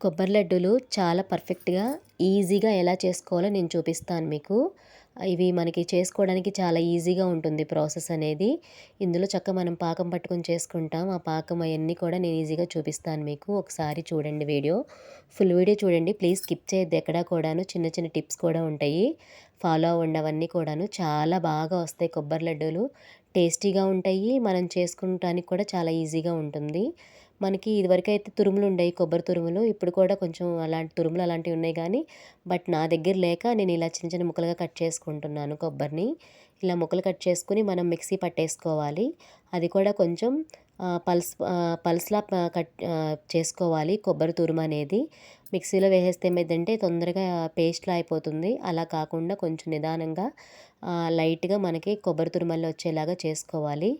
కొబ్బరి లడ్డూలు చాలా పర్ఫెక్ట్గా ఈజీగా ఎలా చేసుకోవాలో నేను చూపిస్తాను మీకు. ఇవి మనకి చేసుకోవడానికి చాలా ఈజీగా ఉంటుంది ప్రాసెస్ అనేది. ఇందులో చక్క మనం పాకం పట్టుకొని చేసుకుంటాం. ఆ పాకం అవన్నీ కూడా నేను ఈజీగా చూపిస్తాను మీకు. ఒకసారి చూడండి వీడియో. ఫుల్ వీడియో చూడండి. ప్లీజ్ స్కిప్ చేయొద్దు. ఎక్కడా కూడాను చిన్న చిన్న టిప్స్ కూడా ఉంటాయి. ఫాలో అవ్వండి కూడాను. చాలా బాగా వస్తాయి కొబ్బరి లడ్డూలు. టేస్టీగా ఉంటాయి. మనం చేసుకుంటానికి కూడా చాలా ఈజీగా ఉంటుంది. మనకి ఇదివరకు అయితే తురుములు ఉండేవి కొబ్బరి తురుములు. ఇప్పుడు కూడా కొంచెం అలాంటి తురుములు అలాంటివి ఉన్నాయి కానీ బట్ నా దగ్గర లేక నేను ఇలా చిన్న చిన్న ముక్కలుగా కట్ చేసుకుంటున్నాను కొబ్బరిని. ఇలా ముక్కలు కట్ చేసుకుని మనం మిక్సీ పట్టేసుకోవాలి. అది కూడా కొంచెం పల్స్ పల్స్లా కట్ చేసుకోవాలి కొబ్బరి తురుము అనేది. మిక్సీలో వేసేస్తే ఏమైందంటే తొందరగా పేస్ట్లా అయిపోతుంది. అలా కాకుండా కొంచెం నిదానంగా లైట్గా మనకి కొబ్బరి తురుమల్లో వచ్చేలాగా చేసుకోవాలి.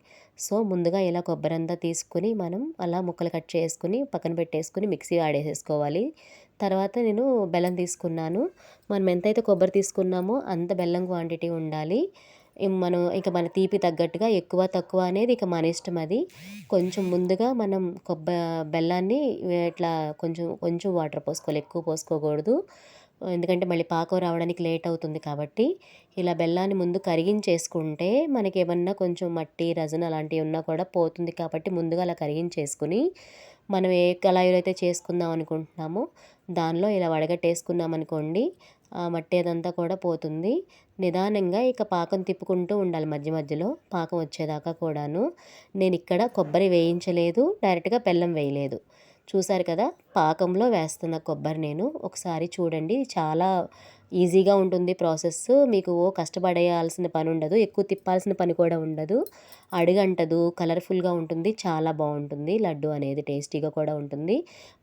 సో ముందుగా ఇలా కొబ్బరి అంతా తీసుకుని మనం అలా ముక్కలు కట్ చేసుకుని పక్కన పెట్టేసుకుని మిక్సీ ఆడేసేసుకోవాలి. తర్వాత నేను బెల్లం తీసుకున్నాను. మనం ఎంతైతే కొబ్బరి తీసుకున్నామో అంత బెల్లం క్వాంటిటీ ఉండాలి. మనం ఇక మన తీపి తగ్గట్టుగా ఎక్కువ తక్కువ అనేది ఇక మన ఇష్టం అది. కొంచెం ముందుగా మనం కొబ్బ బెల్లాన్ని ఇట్లా కొంచెం కొంచెం వాటర్ పోసుకోవాలి. ఎక్కువ పోసుకోకూడదు. ఎందుకంటే మళ్ళీ పాకం రావడానికి లేట్ అవుతుంది కాబట్టి ఇలా బెల్లాన్ని ముందు కరిగించేసుకుంటే మనకి ఏమన్నా కొంచెం మట్టి రజన అలాంటివి ఉన్నా కూడా పోతుంది కాబట్టి ముందుగా అలా కరిగించేసుకుని మనం ఏ కళాయిలో అయితే చేసుకుందాం అనుకుంటున్నామో దానిలో ఇలా వడగట్టేసుకున్నాం అనుకోండి ఆ మట్టి అదంతా కూడా పోతుంది. నిదానంగా ఇక పాకం తిప్పుకుంటూ ఉండాలి మధ్య మధ్యలో పాకం వచ్చేదాకా కూడాను. నేను ఇక్కడ కొబ్బరి వేయించలేదు డైరెక్ట్గా బెల్లం వేయలేదు. చూసారు కదా? పాకంలో వేస్తున్న కొబ్బరి నేను. ఒకసారి చూడండి. చాలా ఈజీగా ఉంటుంది ప్రాసెస్. మీకు కష్టపడేయాల్సిన పని ఉండదు. ఎక్కువ తిప్పాల్సిన పని కూడా ఉండదు. అడుగంటదు. కలర్ఫుల్గా ఉంటుంది. చాలా బాగుంటుంది. లడ్డు అనేది టేస్టీగా కూడా ఉంటుంది.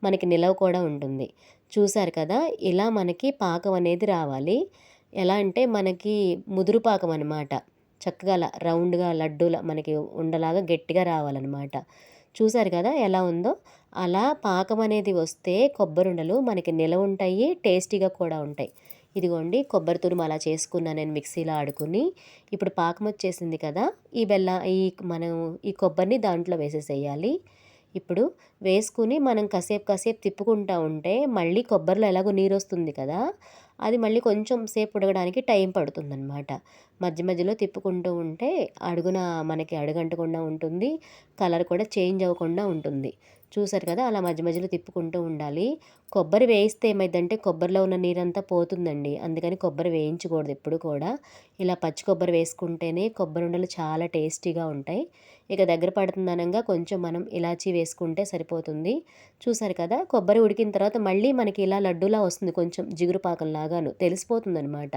మనకి నిలవ కూడా ఉంటుంది. చూసారు కదా? ఇలా మనకి పాకం అనేది రావాలి. ఎలా అంటే మనకి ముదురు పాకం అనమాట చక్కగా రౌండ్గా లడ్డూల మనకి ఉండలాగా గట్టిగా రావాలన్నమాట. చూసారు కదా ఎలా ఉందో? అలా పాకం అనేది వస్తే కొబ్బరుండలు మనకి నిలవ ఉంటాయి టేస్టీగా కూడా ఉంటాయి. ఇదిగోండి కొబ్బరి తురుము అలా చేసుకున్నాను నేను మిక్సీలో ఆడుకుని ఇప్పుడు పాకం వచ్చేసింది కదా ఈ బెల్ల ఈ మనం ఈ కొబ్బరిని దాంట్లో వేసేసేయాలి. ఇప్పుడు వేసుకుని మనం కాసేపు కాసేపు తిప్పుకుంటూ ఉంటే మళ్ళీ కొబ్బరిలో ఎలాగో నీరు వస్తుంది కదా అది మళ్ళీ కొంచెం సేపు ఉడకడానికి టైం పడుతుందన్నమాట. మధ్య మధ్యలో తిప్పుకుంటూ ఉంటే అడుగున మనకి అడుగంటకుండా ఉంటుంది. కలర్ కూడా చేంజ్ అవ్వకుండా ఉంటుంది. చూసారు కదా అలా మధ్య మధ్యలో తిప్పుకుంటూ ఉండాలి. కొబ్బరి వేయిస్తే ఏమైందంటే కొబ్బరిలో ఉన్న నీరంతా పోతుందండి. అందుకని కొబ్బరి వేయించకూడదు ఎప్పుడు కూడా. ఇలా పచ్చి కొబ్బరి వేసుకుంటేనే కొబ్బరి ఉండలు చాలా టేస్టీగా ఉంటాయి. ఇక దగ్గర పడుతుందనంగా కొంచెం మనం ఇలాచీ వేసుకుంటే సరిపోతుంది. చూసారు కదా కొబ్బరి ఉడికిన తర్వాత మళ్ళీ మనకి ఇలా లడ్డూలా వస్తుంది కొంచెం జిగురు పాకంలాగాను. తెలిసిపోతుంది అనమాట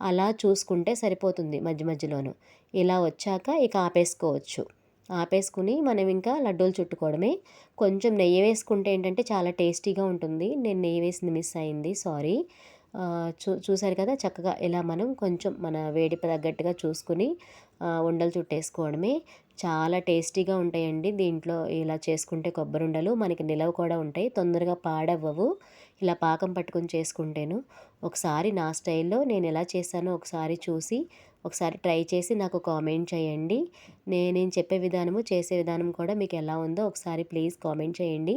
అలా చూసుకుంటే సరిపోతుంది మధ్య మధ్యలోను. ఇలా వచ్చాక ఇక ఆపేసుకోవచ్చు. ఆపేసుకుని మనం ఇంకా లడ్డూలు చుట్టుకోవడమే. కొంచెం నెయ్యి వేసుకుంటే ఏంటంటే చాలా టేస్టీగా ఉంటుంది. నేను నెయ్యి వేసింది మిస్ అయింది. సారీ. చూ చూసారు కదా చక్కగా ఇలా మనం కొంచెం మన వేడిప తగ్గట్టుగా చూసుకుని ఉండలు చుట్టేసుకోవడమే. చాలా టేస్టీగా ఉంటాయండి. దీంట్లో ఇలా చేసుకుంటే కొబ్బరి ఉండలు మనకి నిలవ కూడా ఉంటాయి. తొందరగా పాడవ్వవు. ఇలా పాకం పట్టుకొని చేసుకుంటేను. ఒకసారి నా స్టైల్లో నేను ఎలా చేశానో ఒకసారి చూసి ఒకసారి ట్రై చేసి నాకు కామెంట్ చేయండి. నేను చెప్పే విధానము చేసే విధానం కూడా మీకు ఎలా ఉందో ఒకసారి ప్లీజ్ కామెంట్ చేయండి.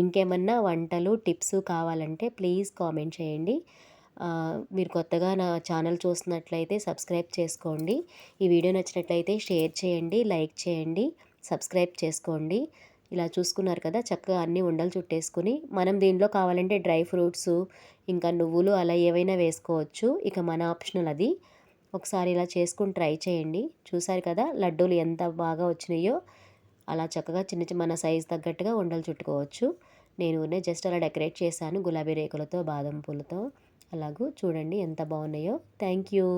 ఇంకేమన్నా వంటలు టిప్స్ కావాలంటే ప్లీజ్ కామెంట్ చేయండి. మీరు కొత్తగా నా ఛానల్ చూస్తున్నట్లయితే సబ్స్క్రైబ్ చేసుకోండి. ఈ వీడియో నచ్చినట్లయితే షేర్ చేయండి లైక్ చేయండి సబ్స్క్రైబ్ చేసుకోండి. ఇలా చూసుకున్నారు కదా చక్కగా అన్నీ ఉండలు చుట్టేసుకుని మనం దీనిలో కావాలంటే డ్రై ఫ్రూట్స్ ఇంకా నువ్వులు అలా ఏవైనా వేసుకోవచ్చు. ఇక మన ఆప్షనల్ అది. ఒకసారి ఇలా చేసుకుని ట్రై చేయండి. చూసారు కదా లడ్డూలు ఎంత బాగా వచ్చినాయో. అలా చక్కగా చిన్న చిన్న మన సైజ్ తగ్గట్టుగా ఉండలు చుట్టుకోవచ్చు. నేను జస్ట్ అలా డెకరేట్ చేశాను గులాబీ రేకులతో బాదం పూలతో. అలాగూ చూడండి ఎంత బాగున్నాయో. Thank you.